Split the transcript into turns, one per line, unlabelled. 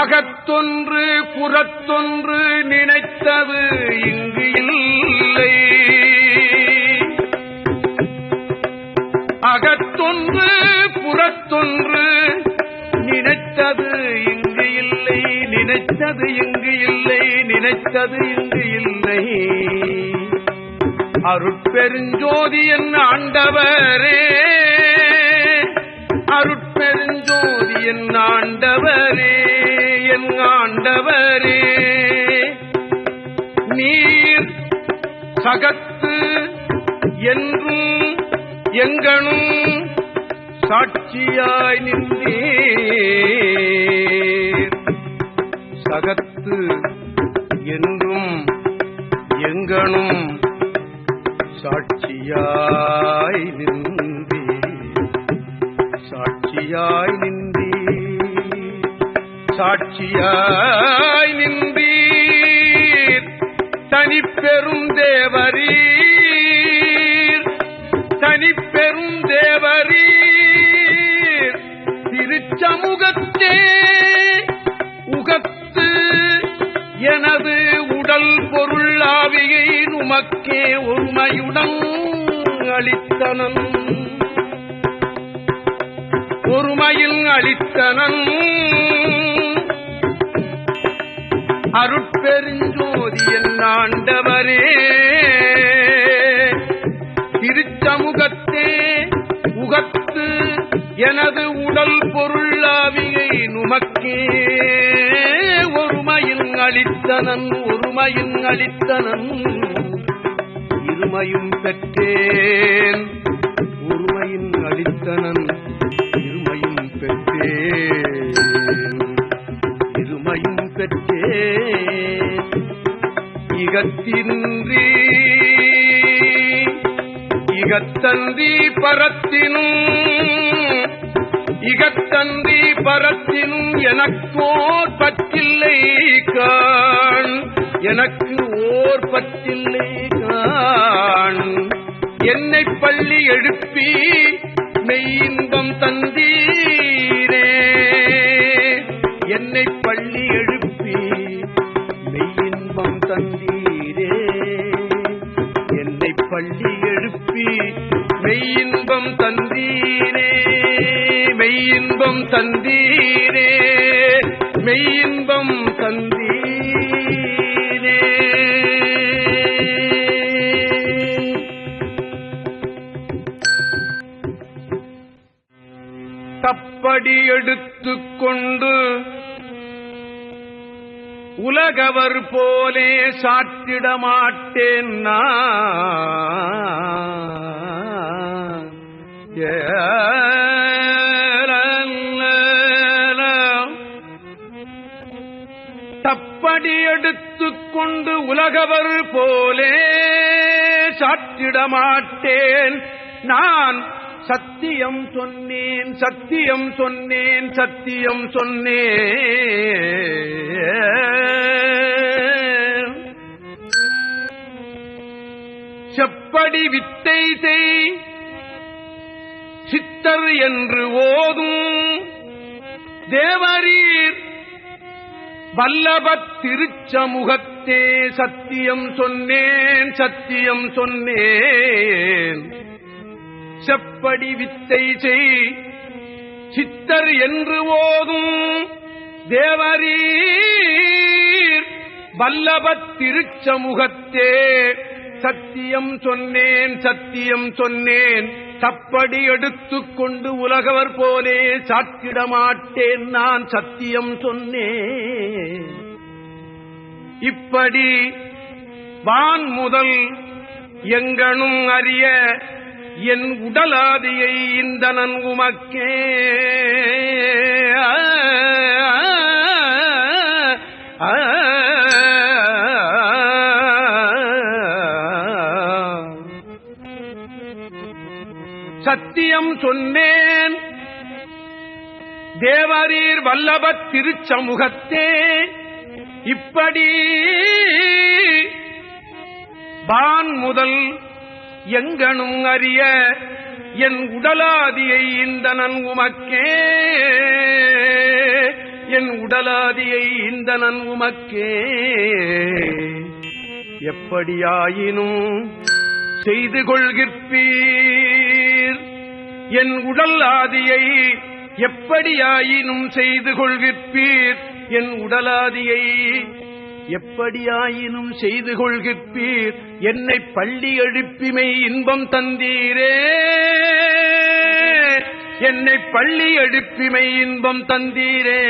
அகத்தொன்று புறத்தொன்று நினைத்தது இங்கு இல்லை. அகத்தொன்று புறத்தொன்று நினைத்தது இங்கு இல்லை. நினைத்தது இங்கு இல்லை. நினைத்தது இங்கு இல்லை. அருட்பெருஞ்சோதி என் ஆண்டவரே. அருட்பெருஞ்சோதி என் ஆண்டவரே. என் ஆண்டவரே நீர் சகத்து என்றும் எங்கனும் சாட்சியாய் நின்றீர். சகத்து என்றும் எங்கனும் சாட்சியாய் நின்றீர். சாட்சியாய் சாட்சியாய் நின்றீர். தனிப்பெரும் தேவரீர். தனிப்பெரும் தேவரீர். திருச்சமூகத்தே உகத்து எனது உடல் பொருள் ஆவியை உமக்கே ஒருமையுடன் அளித்தனன். பொறுமையில் அளித்தனன். அருட்பெருஞ்சோதி என் ஆண்டவரே. உகத்து எனது உடல் பொருள் ஆவியை நுமக்கே. ஒருமையில் அளித்தனன் ஒருமையில் அளித்தனன். இருமையும் பெற்றேன் ஒருமையில் அளித்தனன் இருமையும் பெற்றேன். இகத்தின்றி இகத்தந்தி பரத்தினும் இகத்தந்தி பரத்தினும் எனக்கோ பற்றில்லை காண். எனக்கு ஓர் பற்றில்லை காண். என்னை பள்ளி எழுப்பி மெய்யின்பம் தந்தீரே. என்னை பள்ளி பள்ளி எழுப்பி மெய்யின்பம் தந்தீரே மெய்யின்பம் தந்தீரே மெய்யின்பம் தந்தீரே தப்படி எடுத்துக்கொண்டு உலகவர் போலே சாற்றிட மாட்டேன் நான். தப்படி எடுத்துக்கொண்டு உலகவர் போலே சாற்றிட மாட்டேன் நான் சத்தியம் சொன்னேன் சத்தியம் சொன்னேன் சத்தியம் சொன்னேன். செப்படி வித்தை செய். சித்தர் என்று ஓதும். தேவரீர் வல்லபத் திருச்சமுகத்தே சத்தியம் சொன்னேன் சத்தியம் சொன்னேன். செப்படி வித்தை செய். சித்தர் என்று ஓதும். தேவரீர் வல்லபத் திருச்சமுகத்தே சத்தியம் சொன்னேன் சத்தியம் சொன்னேன். தப்படி எடுத்துக்கொண்டு உலகவர் போலே சாத்திட மாட்டேன் நான் சத்தியம் சொன்னேன். இப்படி வான் முதல் எங்கனும் அறிய என் உடலாதியை இந்த நன்குமக்கே சத்தியம் சொன்னேன். தேவரீர் வல்லபத் திருச்சமூகத்தே. இப்படி பான் முதல் எங்கனும் அறிய என் உடலாதியை இந்த நன்குமக்கே என் உடலாதியை இந்த நன் உமக்கே. எப்படியாயினும் செய்து கொள்கிற்பீர் என் உடல் ஆதியை எப்படியாயினும் செய்து கொள்கிற்பீர் என் உடலாதியை எப்படியாயினும் செய்து கொள்கிற்பீர் என்னை பள்ளி எழுப்பிமை இன்பம் தந்தீரே. என்னை பள்ளி எழுப்பிமை இன்பம் தந்தீரே.